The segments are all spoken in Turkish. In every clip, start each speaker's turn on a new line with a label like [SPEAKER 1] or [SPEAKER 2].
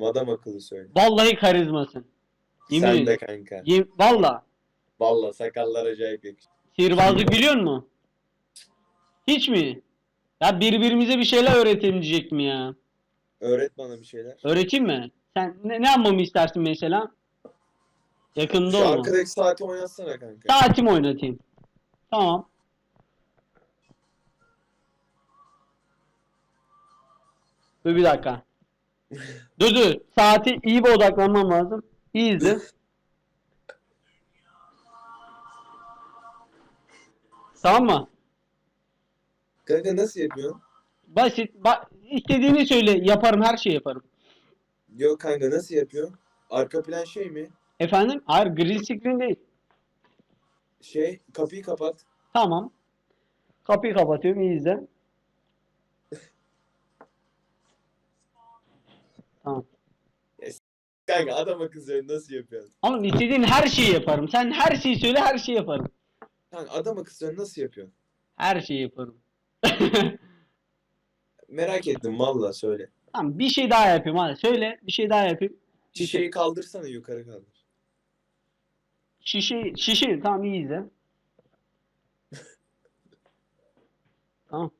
[SPEAKER 1] bakayım adam akıllı söyle.
[SPEAKER 2] Vallahi karizmasın. Yemin
[SPEAKER 1] Sen de
[SPEAKER 2] ederim.
[SPEAKER 1] kanka.
[SPEAKER 2] Yem- Valla.
[SPEAKER 1] Valla sakallar acayip yakışıyor.
[SPEAKER 2] Sihirbazlık biliyor musun? Hiç mi? Ya birbirimize bir şeyler öğretelim diyecek mi ya?
[SPEAKER 1] Öğret bana bir şeyler.
[SPEAKER 2] Öğreteyim mi? Sen ne, ne yapmamı istersin mesela? Yakında
[SPEAKER 1] Şu
[SPEAKER 2] olma.
[SPEAKER 1] arkadaki saati oynatsana kanka.
[SPEAKER 2] Saatimi oynatayım. Tamam. Dur bir dakika. Dur dur. Saati iyi bir odaklanmam lazım. İyi izle. tamam mı?
[SPEAKER 1] Kanka nasıl yapıyorsun?
[SPEAKER 2] Basit. Ba istediğini söyle. Yaparım. Her şeyi yaparım.
[SPEAKER 1] Yok kanka nasıl yapıyorsun? Arka plan şey mi?
[SPEAKER 2] Efendim? Hayır. Grill screen değil.
[SPEAKER 1] Şey kapıyı kapat.
[SPEAKER 2] Tamam. Kapıyı kapatıyorum. iyi izle. Tamam.
[SPEAKER 1] Kanka adam akıllı nasıl yapıyorsun?
[SPEAKER 2] Oğlum istediğin her şeyi yaparım. Sen her şeyi söyle her şeyi yaparım.
[SPEAKER 1] Kanka adam akıllı nasıl yapıyorsun?
[SPEAKER 2] Her şeyi yaparım.
[SPEAKER 1] Merak ettim valla söyle.
[SPEAKER 2] tamam bir şey daha yapayım hadi. Söyle bir şey daha yapayım.
[SPEAKER 1] Şişeyi kaldırsana yukarı kaldır.
[SPEAKER 2] Şişe şişe tamam iyi izle. tamam.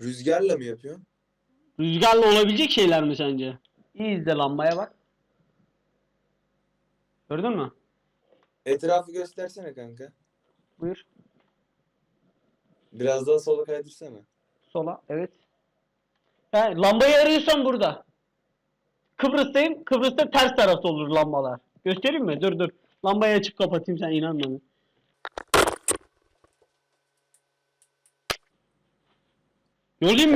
[SPEAKER 1] Rüzgarla mı yapıyorsun?
[SPEAKER 2] Rüzgarla olabilecek şeyler mi sence? İyi izle lambaya bak. Gördün mü?
[SPEAKER 1] Etrafı göstersene kanka.
[SPEAKER 2] Buyur.
[SPEAKER 1] Biraz daha sola kaydırsana.
[SPEAKER 2] Sola. Evet. Ha, lambayı arıyorsan burada. Kıbrıs'tayım. Kıbrıs'ta ters tarafta olur lambalar. Göstereyim mi? Dur dur. Lambayı açıp kapatayım sen inanma. bana.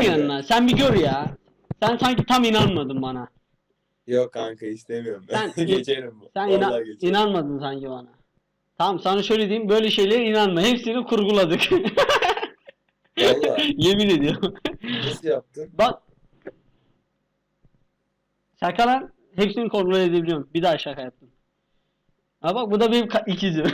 [SPEAKER 1] Kanka.
[SPEAKER 2] yanına? Sen bir gör ya. Sen sanki tam inanmadın bana.
[SPEAKER 1] Yok kanka istemiyorum.
[SPEAKER 2] Sen-
[SPEAKER 1] geçerim bu.
[SPEAKER 2] Sen inan-
[SPEAKER 1] geçerim.
[SPEAKER 2] inanmadın sanki bana. Tamam sana şöyle diyeyim. Böyle şeylere inanma. Hepsini kurguladık. Yemin ediyorum.
[SPEAKER 1] Nasıl yaptın?
[SPEAKER 2] Bak. Şaka lan. Hepsini kontrol edebiliyorum. Bir daha şaka yaptım. Ha bak bu da benim ikizim.